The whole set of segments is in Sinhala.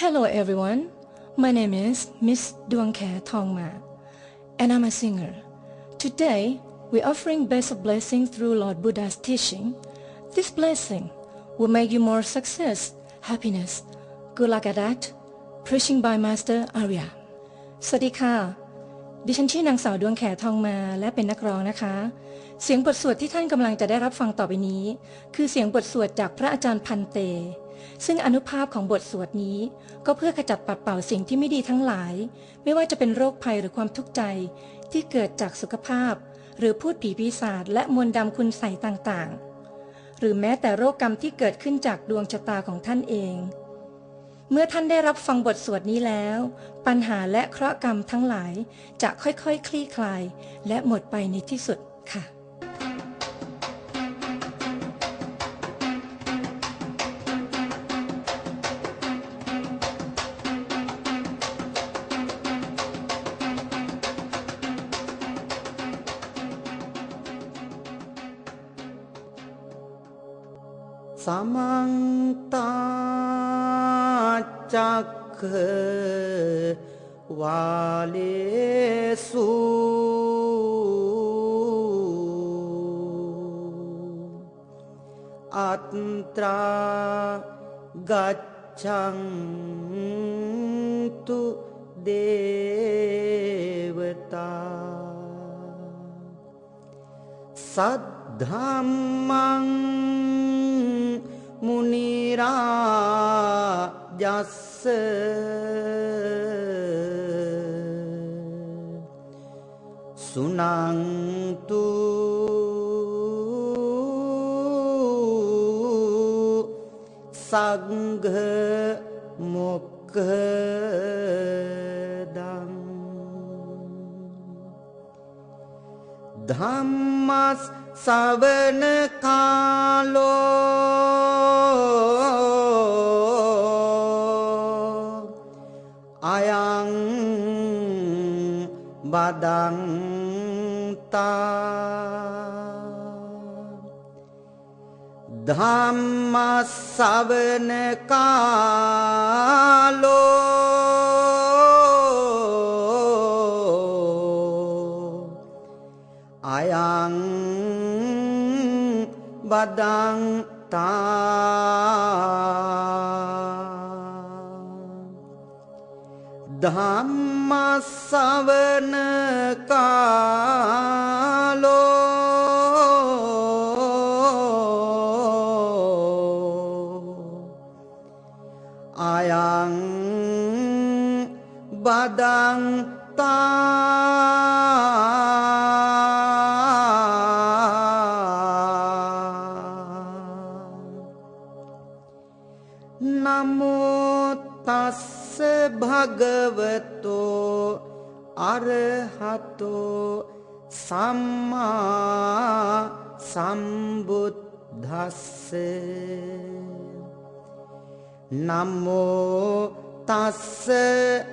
Hello everyone. My name is Miss Duangkare Thongma and I'm a singer. Today, we're offering best of blessing through Lord Buddha's teaching. This blessing will make you more success, happiness. Good luck at that. Preaching by Master Arya. สวัสดีค่ะ ดิฉันชื่อนางสาวดวงแขทองมาและเป็นนักร้องนะคะ เสียงบทสวดที่ท่านกำลังจะได้รับฟังต่อไปนี้ คือเสียงบทสวดจากพระอาจารย์พันเต ซึ่งอนุภาพของบทสวดนี้ ก็เพื่อขจัดปัดเป่าสิ่งที่ไม่ดีทั้งหลาย ไม่ว่าจะเป็นโรคภัยหรือความทุกข์ใจ ที่เกิดจากสุขภาพ หรือพูดผีปีศาจและมนต์ดำคุณใสต่างๆ หรือแม้แต่โรคกรรมที่เกิดขึ้นจากดวงชะตาของท่านเอง เมื่อท่านได้รับฟังบทสวดนี้แล้ว ปัญหาและเคราะห์กรรมทั้งหลายจะค่อยๆคคลี่คลาย และหมดไปในที่สุดค่ะ සමන්තාචක්ක වාලේසු අත්ත්‍රා ගච්ඡන්තු දේවතා සද්ධම්මං මුනිරාජස්ස සුනන්තු සග්ඝ මොක්ඛදං ධම්මස් සවන ධම්මස්සවන කාලෝ අයං බදන්තා ධම්මස්සවන කාලෝ බදන්තා නමෝතස්ස භගවතෝ අරහතෝ සම්මා සම්බුද්ධස්ස නමෝ තස්ස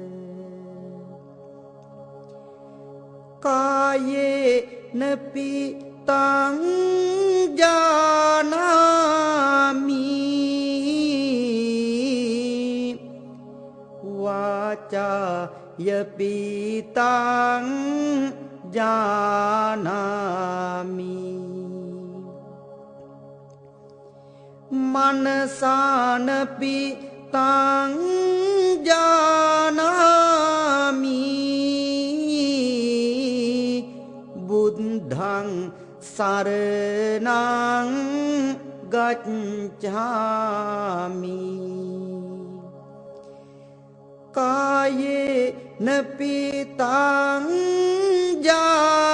කායේ නපි තං ජානාමි. වාචා යපීතං ජානාමි. මනසානපි තං सारणां गच्छामि। काये न पिता जानामि।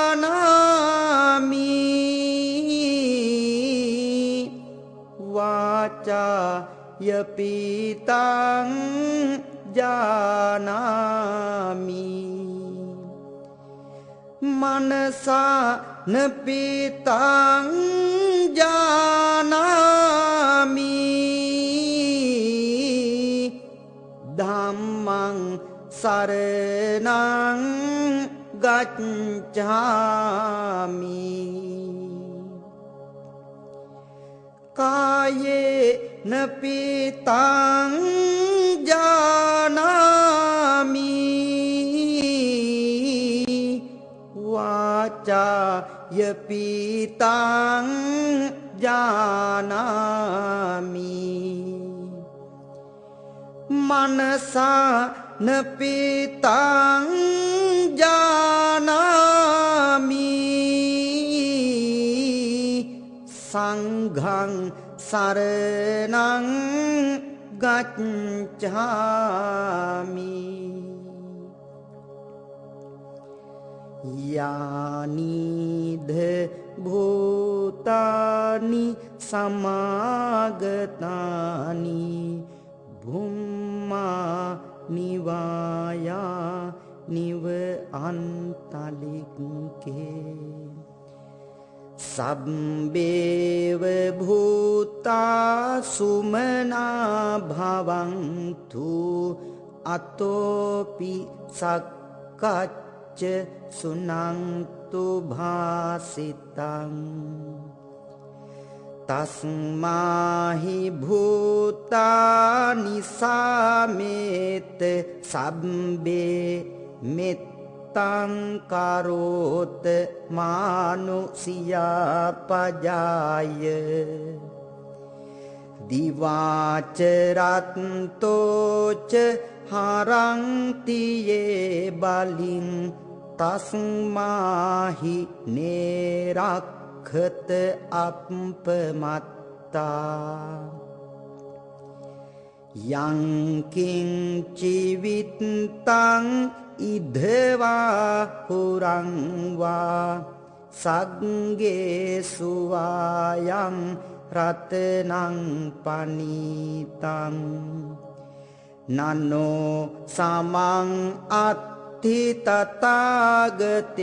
वाचा यपितां जानामि। मनसा නපිතං ජානාමි ධම්මං සරණං ගච්ඡාමි කායේ නපිතං ජානාමි යපිතං ජානාමි මනසා නපිතං ජානාමි සංඝං සරණං ගච්ඡාමි යානිද භූතානි සමාගතානි බුම්මා නිවායා නිව අන්තලික්කේ සබ්බේව භූතා සුමනා භවන්තු අතෝපි සක්කච්ච සුනන්තු භාසිතං තස්මාහි භූතානි සාමේත සබ්බේ මෙත්තං කරෝත මානුසියා පජාය දිවාචරත්තෝච හරංතියේ බලින් තස්මාහි නේරක් දුක්ඛත අප්පමත්තා යංකින් චිවිත්තං ඉදවා හුරංවා. සග්ගේ සුවායං රතනං පනීතං. නනෝ සමං අත්ති තතාගතේන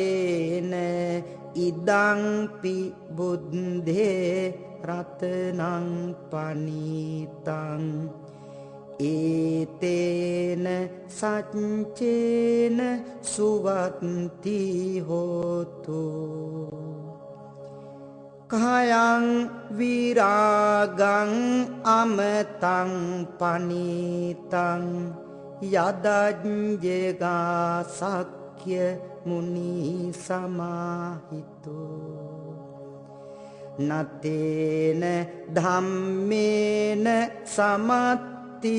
ඉදංපි බුද්ධේ රතනං පනීතං. ඒතේන සච්චේන සුවත්ති හෝතු. කයං විරාගං අමතං පනීතං. යදජ්ජගා සක්්‍ය මුනි සමාහිතෝ. නතේන ධම්මේන සමත්තිකිංචි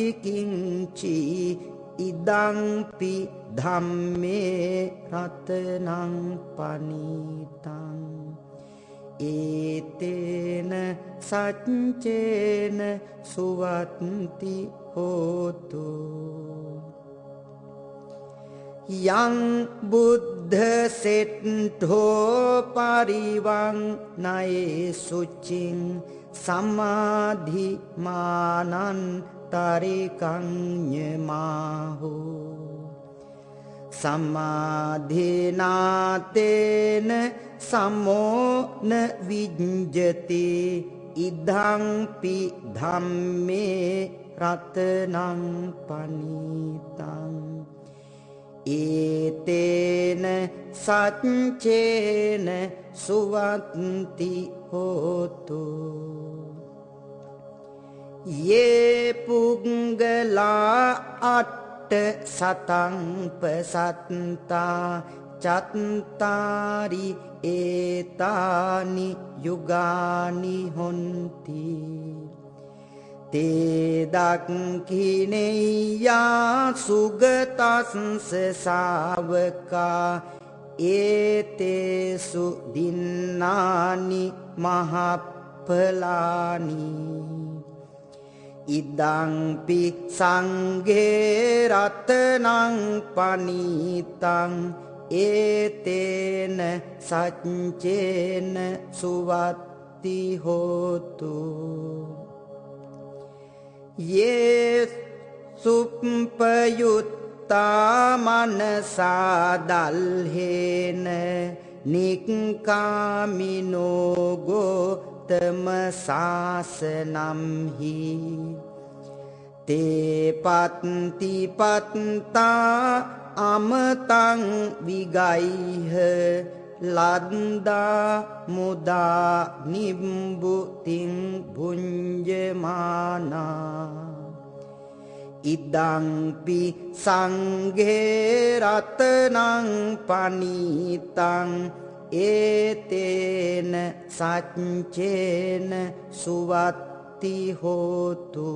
ඉදංපි ධම්මේ රතනං පනීතං. ඒතේන සච්චේන සුවත්ති හෝතුෝ. යං බුද්ධ සෙට්ඨෝ පරිවං නයේ සුචින් සමාධි මානන් තරිකං්ඥමාහෝ සමාධිනාතේන සමෝන විජ්ජති ඉදංපි ධම්මේ රතනං පනීතං. ඒතේන සච්චේන සුවත්ති හෝතු. ඒ පුග්ගලා අට්ට සතංපසත්තා චත්තාරි ඒතානි යුගානි හොන්තිී. තේදක්කිනෙයා සුගතස්ස සාවකා ඒතේසු දින්නානි මහප්පලානි. ඉදංපි සංගේරතනං පනීතං ඒතේන සච්චේන සුවත්ති හෝතු. යේ සුප්පයුත්තා මනසාදල්හේන නික්කාමිනෝගෝතම ශාසනම්හි තේපත්තිපත්තා අමතං විගයිහ ලද්දා මුදා නිම්බුතින් පුංජමානා ඉදංපි සංඝේරතනං පනීතං ඒතේන සච්චේන සුවත්ති හෝතු.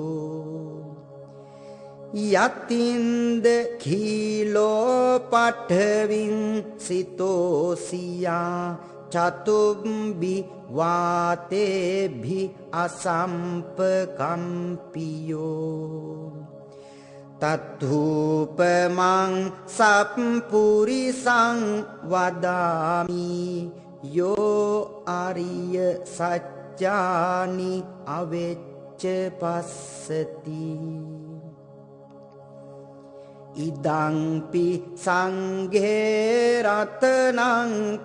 යතින්ද කීලෝ පටවින් සිතෝසියා චතුම්බි වාතේභි අසම්පකම්පියෝ තත්හූපමං සප්පුරිසං වදාමි යෝ අරිය සච්චානි අවෙච්ච පස්සතිී ඉදංපි සංඝේරතනං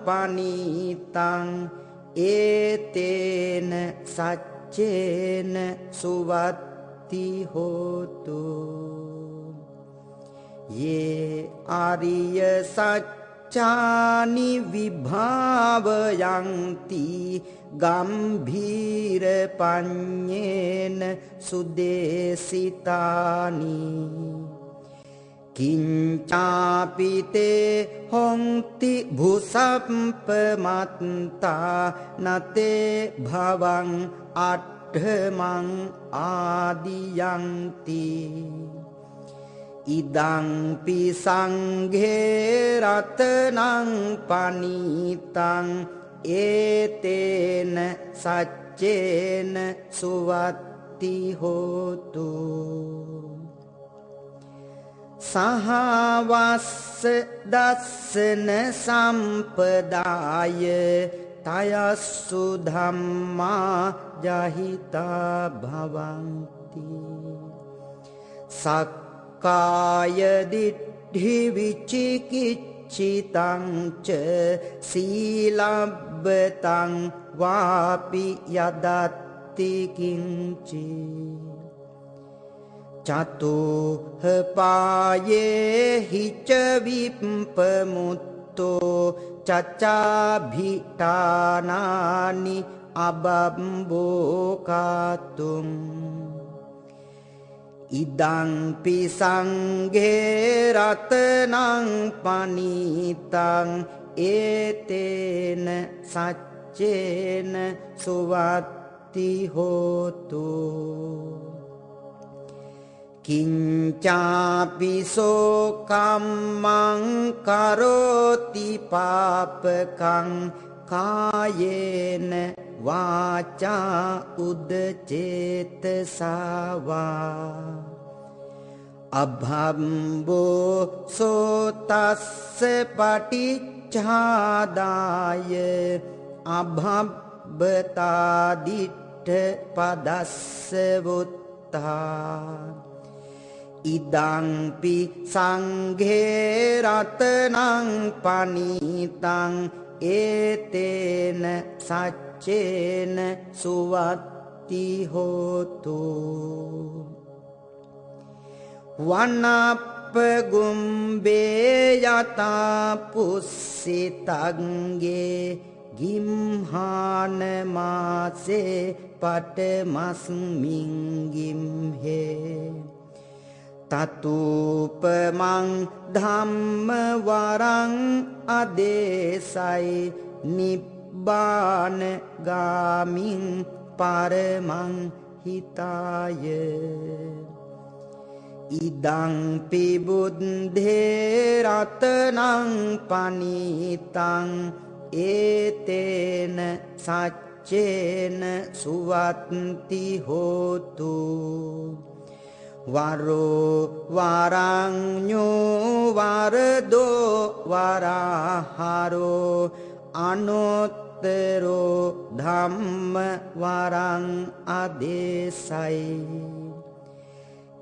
පනීතං ඒතේන සච්චේන සුවත්ති හෝතු. යේ ආරිය සච්චානි විභාවයන්ති ගම්භීර පඤ්ඤේන සුදේසිතානී. කිංචාපිතේ හොන්ති භුසප්පමත්තා නතේ භවං අට්ඨමං ආදියන්ති ඉදංපි සංඝේ රතනං පනීතං ඒතේන සච්චේන සුවත්ති හෝතු සහවස්ස දස්සන සම්පදාය තයස්සු ධම්මා ජහිතා භවන්ති සක්කාය දිට්ඨි විචිකිච්ඡිතං ච සීලබ්බතං වාපි යදත්ති කිංචේ. චතුහපායේ හිචවිප්පමුත්තෝ චච්චාභිටානානි අබම්බෝකාතුම්. ඉදංපි සංඝේරතනං පනීතං ඒතේන සච්චේන සුවත්ති හෝතු. කිංචාපිසෝ කම්මං කරෝති පාපකං කායේන වාචා උදචේතසාවා. අභම්බෝ සෝතස්ස පටිච්ඡාදාය අභබ්බතාදිට්ඨ පදස්ස වුත්තා. ඉදංපි සංඝේරතනං පනීතං ඒතේන සච්චේන සුවත්ති හෝතු. වනප්ප ගුම්බේ යතා පුස්සිතංගේ ගිම්හාන මාසේ පටමස්මින්ගිම්හේ තතුපමං ධම්මවරං අදේසයි නිබ්බාන ගාමින් පරමං හිතාය. ඉදං පිබුද්ධේ රතනං පනීතං ඒතේන සච්චේන සුවත්ති හෝතු. වරෝ වරංඥෝ වරදෝ වරහරෝ අනොත්තරෝ ධම්ම වරං අදේසයි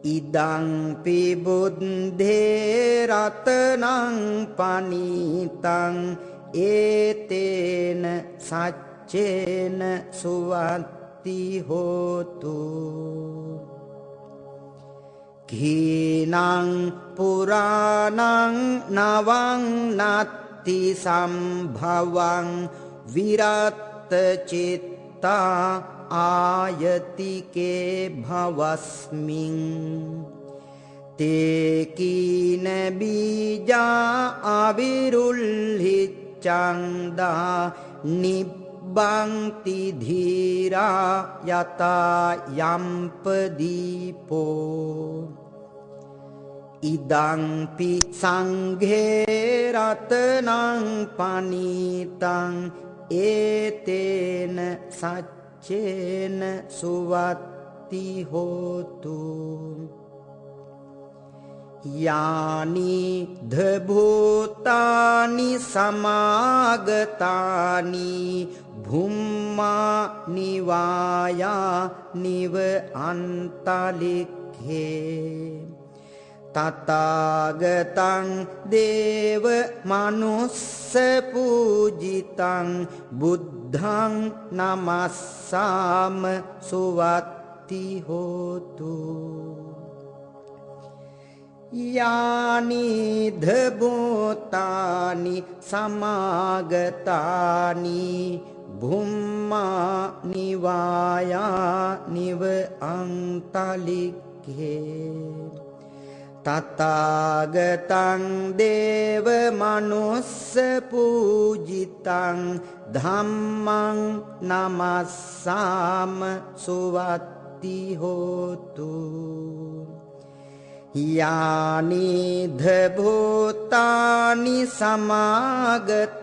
ඉදං පිබුද්ධේ රතනං පනීතං ඒතේන සච්චේන සුවත්ති හෝතු කීනං පුරාණං නවං නත්ති සම්භවං විරත්ත චිත්තා ආයතිකේ භවස්මින් තේකීන බීජා අවිරුල්හිච්චන්දා නිබ්බංති ධීරා යතා යම්පදීපෝ ඉදංපි සංඝේ රතනං පනීතං ඒතේන සච්ච චේන සුවත්ති හෝතු. යානි ධභූතානි සමාගතානි භුම්මා නිවායා නිව අන්තලික්හේ තතාගතං දේව මනුස්ස පූජිතං බුද්ධං නමස්සාම සුවත්ති හෝතු. යානිධභූතානි සමාගතානි බුම්මා නිවායා නිව අන්තලික්හේ තතාගතං දේව මනුස්ස පූජිතං ධම්මං නමස්සාම සුවත්ති හෝතු. යානිධ භූතානි සමාගතානි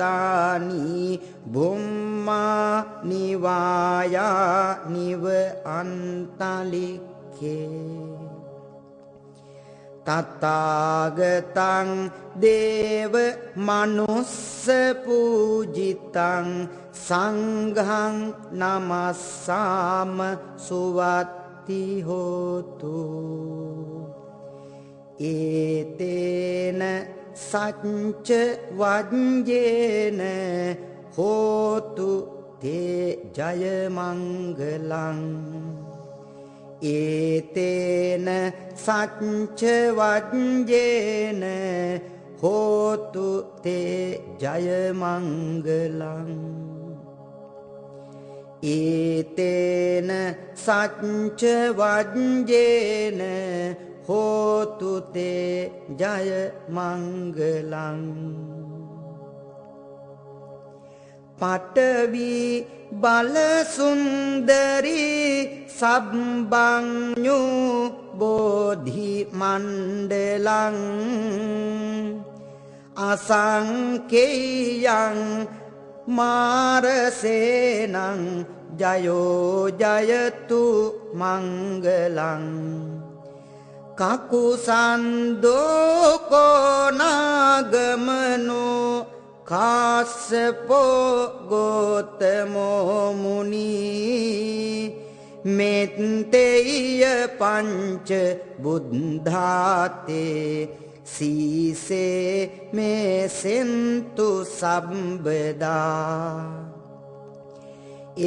බුම්මා නිවායා නිව අන්තලික්කේ තතාගතං දේව මනුස්ස පූජිතං සංඝං නමස්සාම සුවත්ති හෝතු. ඒතේන සච්ච වජ්ජේන හෝතු තේ ජයමංගලං ඒතේන සච්ච වජ්ජේන හෝතු තේ ජයමංගලං ඒතේන සච්ච වජ්ජේන හෝතු තේ ජයමංගලං පටවී බලසුන්දරී සබ්බංඥු බෝධි මණ්ඩලං අසංකේයං මාරසේනං ජයෝජයතු මංගලං කකුසන්දෝකෝනාගමනෝ කාස්සපෝ ගෝතමෝමුණී මෙත්තෙය පංච බුද්ධාතේ සීසේ මේ සෙන්තු සම්බදා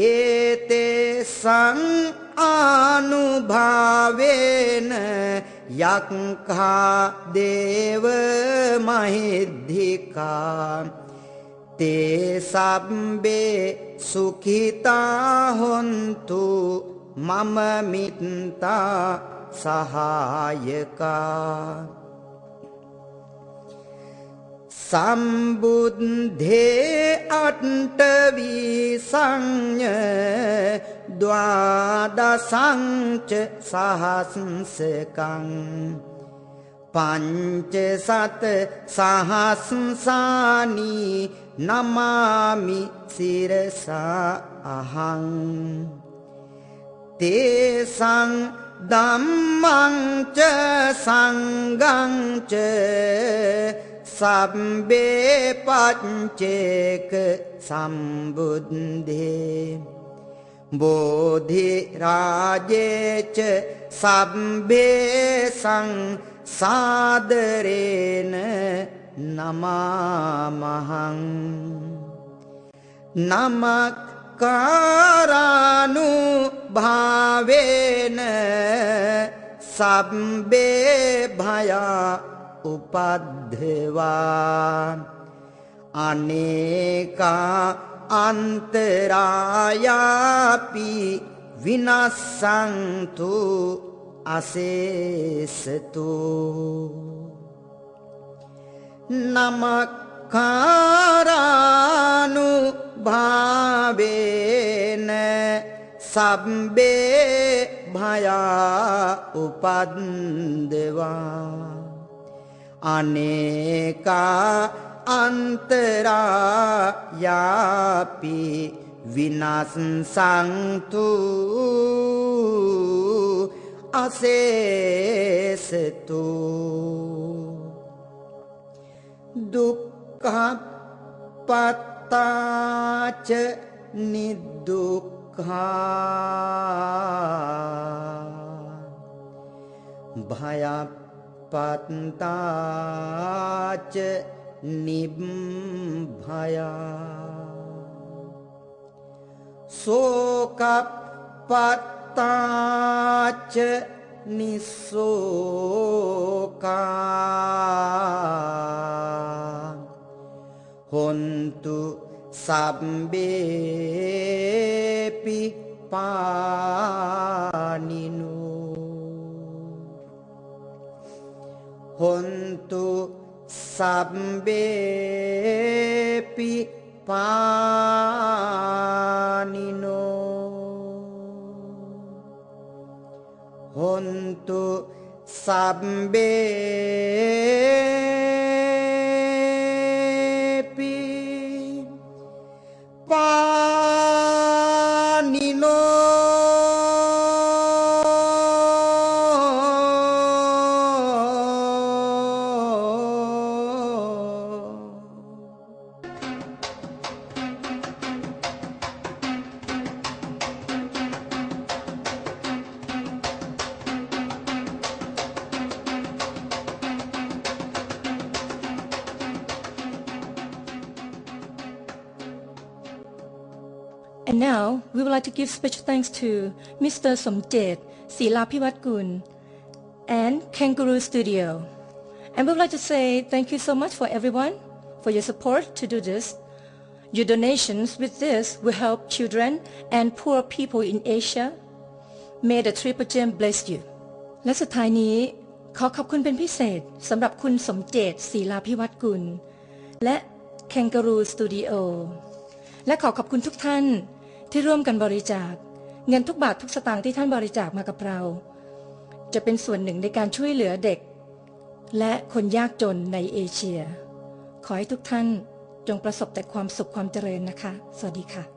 ඒතේ සං ආනුභාවේන යක්ඛා දේව මහිද්ධිකා තේ සබ්බේ සුඛිතා හොන්තු මම මිත්තා සහායකා සම්බුද්ධේ අට්ටවී සංඥ ද්වාදසංච සහස්සකං පංච සත සහස්සානී නමාමි සිරසා අහං තේසං ධම්මංච සංගංච සබ්බේ පච්චේක සම්බුද්ධේ බෝධිරාජේච සබ්බේ සංසාදරේන නමාමහං නමක්කාරානු භාවේන සබ්බේ භයා උපද්ධවා අනේකා අන්තරායාපි විනස්සන්තු අසේසතු. නමකාරානු භාවේන සබ්බේ භයා උපන්දවා. අනේකා අන්තරායාපි විනස්සන්තු අසේසතු. දුක්ඛපත්තාච නිදුක්ඛා. භයපත්තාච නිබ්භයා සෝකපත්තාච නිසෝකා හොන්තු සබ්බේපි පානිනු හොන්තු සබ්බේපි පානිනෝ හොන්තු සබ්බේපි like to give special thanks to Mr. Somjet Silapiwatgun and Kangaroo Studio. And we would like to say thank you so much for everyone for your support to do this. Your donations with this will help children and poor people in Asia. May the Triple Gem bless you. และสุดท้ายนี้ขอขอบคุณเป็นพิเศษสำหรับคุณสมเจตศรีลาพิวัตรกุล และ Kangaroo Studio และขอขอบคุณทุกท่าน ที่ร่วมกันบริจาค เงินทุกบาททุกสตางค์ที่ท่านบริจาคมากับเรา จะเป็นส่วนหนึ่งในการช่วยเหลือเด็ก และคนยากจนในเอเชีย ขอให้ทุกท่านจงประสบแต่ความสุขความเจริญนะคะ สวัสดีค่ะ